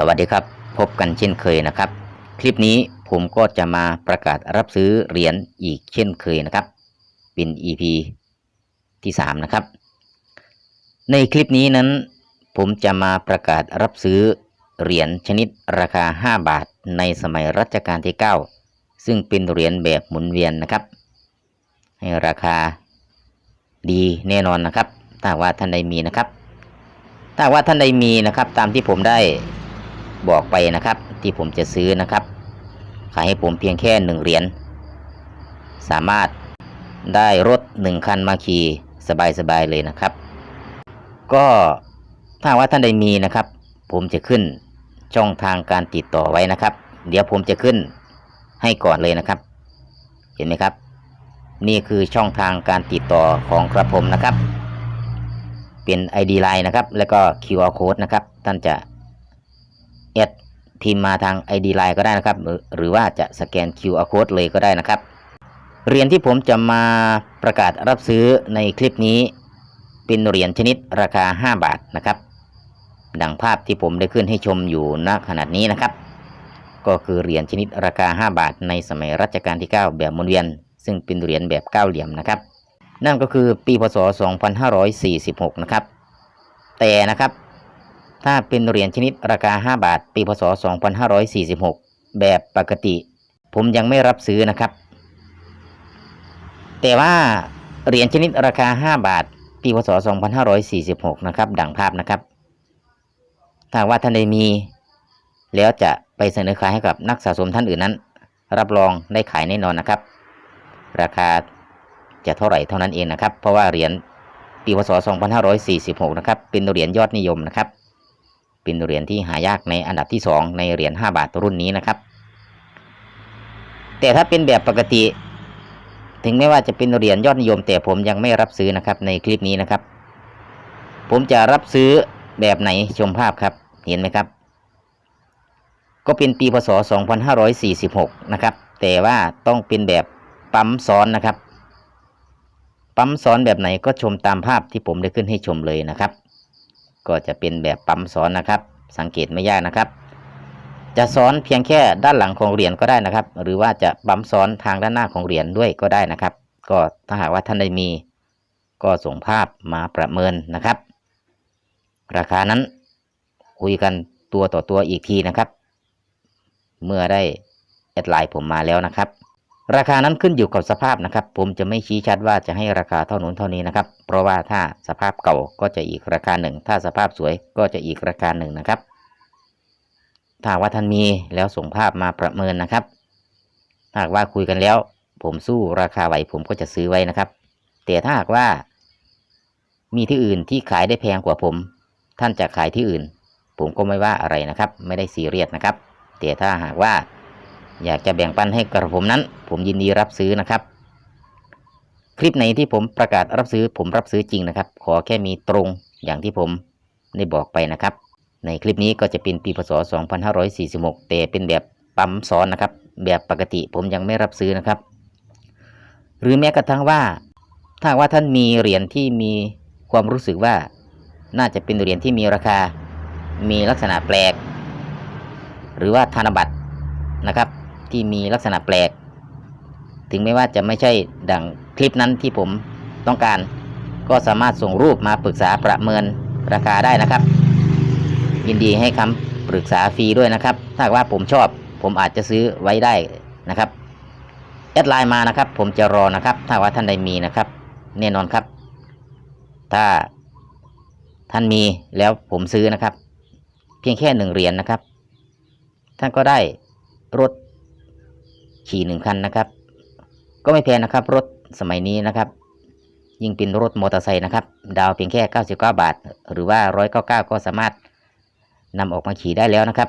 สวัสดีครับ พบกันเช่นเคยนะครับ คลิปนี้ผมก็จะมาประกาศรับซื้อเหรียญอีกเช่นเคยนะครับ เป็น EP ที่ 3 นะครับ ในคลิปนี้นั้น ผมจะมาประกาศรับซื้อเหรียญชนิดราคา 5 บาทในสมัยรัชกาลที่ 9 ซึ่งเป็นเหรียญแบบหมุนเวียนนะครับ ให้ราคาดีแน่นอนนะครับ ถ้าว่าท่านใดมีนะครับ ถ้าว่าท่านใดมีนะครับ ตามที่ผมได้ บอกไปนะครับ ที่ผมจะซื้อนะครับ ขายให้ผมเพียงแค่หนึ่งเหรียญสามารถได้รถหนึ่งคันมาขี่สบายๆเลยนะครับ ก็ถ้าว่าท่านใดมีนะครับ ผมจะขึ้นช่องทางการติดต่อไว้นะครับ เดี๋ยวผมจะขึ้นให้ก่อนเลยนะครับ เห็นไหมครับ นี่คือช่องทางการติดต่อของกระผมนะครับ เป็น ID Line นะครับ แล้วก็ QR Code นะครับ ท่านจะ แอดพิมพ์มาทาง ID Line ก็ได้นะครับ หรือว่าจะสแกน QR Code เลยก็ได้นะครับ เหรียญที่ผมจะมาประกาศรับซื้อในคลิปนี้ เป็นเหรียญชนิดราคา 5 บาทนะครับ ดังภาพที่ผมได้ขึ้นให้ชมอยู่ณขณะนี้นะครับ ก็คือเหรียญชนิดราคา 5 บาท ในสมัยรัชกาลที่ 9 แบบหมุนเวียน ซึ่งเป็นเหรียญแบบเก้าเหลี่ยมนะครับ นั่นก็คือปีพศ 2546 นะครับ แต่นะครับ ถ้าเป็นเหรียญชนิดราคา 5 บาท ปีพศ 2546 แบบปกติ ผมยังไม่รับซื้อนะครับ แต่ว่าเหรียญชนิดราคา 5 บาท ปีพศ 2546 นะครับ ดังภาพนะครับถ้าว่าท่านใดมี แล้วจะไปเสนอขายให้กับนักสะสมท่านอื่นนั้น รับรองได้ขายแน่นอนนะครับ ราคาจะเท่าไหร่เท่านั้นเองนะครับ เพราะว่าเหรียญปีพศ 2546 นะครับ เป็นเหรียญยอดนิยมนะครับ เป็นเหรียญที่หายากในอันดับที่ 2 ในเหรียญ5บาทรุ่นนี้นะครับ แต่ถ้าเป็นแบบปกติ ถึงแม้ว่าจะเป็นเหรียญยอดนิยม แต่ผมยังไม่รับซื้อนะครับในคลิปนี้นะครับ ผมจะรับซื้อแบบไหนชมภาพครับเห็นไหมครับ ก็เป็นปีพศ 2546 นะครับ แต่ว่าต้องเป็นแบบปั๊มซ้อนนะครับ ปั๊มซ้อนแบบไหนก็ชมตามภาพที่ผมได้ขึ้นให้ชมเลยนะครับ ก็จะเป็นแบบปั๊มซ้อนนะครับ สังเกตไม่ยากนะครับ จะซ้อนเพียงแค่ด้านหลังของเหรียญก็ได้นะครับ หรือว่าจะปั๊มซ้อนทางด้านหน้าของเหรียญด้วยก็ได้นะครับ ก็ถ้าหากว่าท่านใดมี ก็ส่งภาพมาประเมินนะครับ ราคานั้นคุยกันตัวต่อตัวอีกทีนะครับ เมื่อได้แอดไลน์ผมมาแล้วนะครับ ราคานั้นขึ้นอยู่กับสภาพนะครับ ผมจะไม่ชี้ชัดว่าจะให้ราคาเท่านู้นเท่านี้นะครับ เพราะว่าถ้าสภาพเก่าก็จะอีกราคาหนึ่ง ถ้าสภาพสวยก็จะอีกราคาหนึ่งนะครับ ถ้าว่าท่านมีแล้วส่งภาพมาประเมินนะครับถ้าหากว่าคุยกันแล้ว ผมสู้ราคาไหวผมก็จะซื้อไว้นะครับ แต่ถ้าหากว่า มีที่อื่นที่ขายได้แพงกว่าผม ท่านจะขายที่อื่น ผมก็ไม่ว่าอะไรนะครับ ไม่ได้ซีเรียสนะครับแต่ถ้าหากว่า อยากจะแบ่งปันให้กับผมนั้น ผมยินดีรับซื้อนะครับ คลิปไหนที่ผมประกาศรับซื้อผมรับซื้อจริงนะครับ ขอแค่มีตรงอย่างที่ผมได้บอกไปนะครับ ในคลิปนี้ก็จะเป็นปีพศ 2546 แต่เป็นแบบปั๊มซ้อนนะครับ แบบปกติผมยังไม่รับซื้อนะครับ หรือแม้กระทั่งว่า ถ้าว่าท่านมีเหรียญที่มีความรู้สึกว่า น่าจะเป็นเหรียญที่มีราคา มีลักษณะแปลก หรือว่าธนบัตรนะครับ ที่มีลักษณะแปลก ถึงแม้ว่าจะไม่ใช่ดัง คลิปนั้นที่ผมต้องการ ก็สามารถส่งรูปมาปรึกษาประเมินราคาได้นะครับ ยินดีให้คำปรึกษาฟรีด้วยนะครับ ถ้าว่าผมชอบผมอาจจะซื้อไว้ได้นะครับแอดไลน์มานะครับ ผมจะรอนะครับ ถ้าว่าท่านใดมีนะครับ แน่นอนครับ ถ้าท่านมีแล้วผมซื้อนะครับ เพียงแค่หนึ่งเหรียญนะครับ ท่านก็ได้รถขี่หนึ่งคันนะครับ ก็ไม่แพงนะครับ รถ สมัยนี้นะครับ ยิ่งเป็นรถมอเตอร์ไซค์นะครับ ดาวเพียงแค่ 99 บาท หรือว่า 199 ก็สามารถนำออกมาขี่ได้แล้วนะครับ